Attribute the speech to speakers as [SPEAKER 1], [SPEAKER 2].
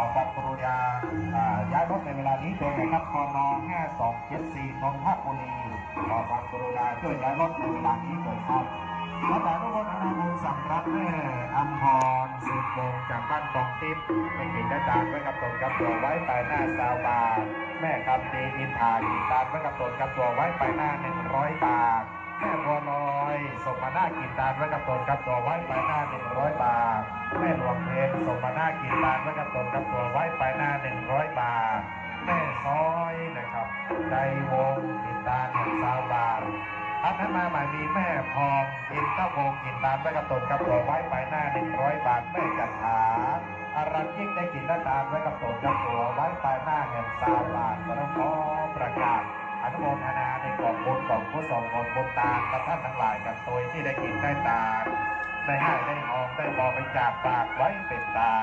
[SPEAKER 1] อความกรุณาย้ายรถในเวลานี้ด้วยนะครับคอนอ5274นนทบุรีขอความกรุณาช่วยย้ายรถในเวลานี้ด้วยครับและแต่ทุกคนอนาบุญสังรักแม่อัมพรสืบวงจากบ้านตองทิพย์ไม่เห็นได้ตามไว้กับตนกับตัวไว้ไปหน้าซาวบาแม่คำดีอินทาขีตามไว้กับตนกับตัวไว้ไปหน้า100บาท ส่งมาหน้ากินตาลไว้กับตนกับตัวไว้ไปหน้า100บาทแม่หลวงเพนส่งมาหน้ากินตาลไว้กับตนกับตัวไว้ไปหน้า100บาทแม่ซอยนะครับในวงกินตาลของสาวบาทอันนั้นมาใหม่มีแม่พองกินเต้าโกกินตาลไว้กับตนกับตัวไว้ไปหน้า100บาทแม่จัดหาอารันยิ่งได้กินน้ำตาลไว้กับตนกับตัวไว้ไปหน้าแห่งสาวบาทก็ต้องขอประกาศ อนุโมทนาในกองบุญกองผู้ทรงผลบุญตาลกับท่านทั้งหลายกับตัวที่ได้กินได้ตาได้ให้ได้หอมได้บอไปจากปากไว้เป็นตา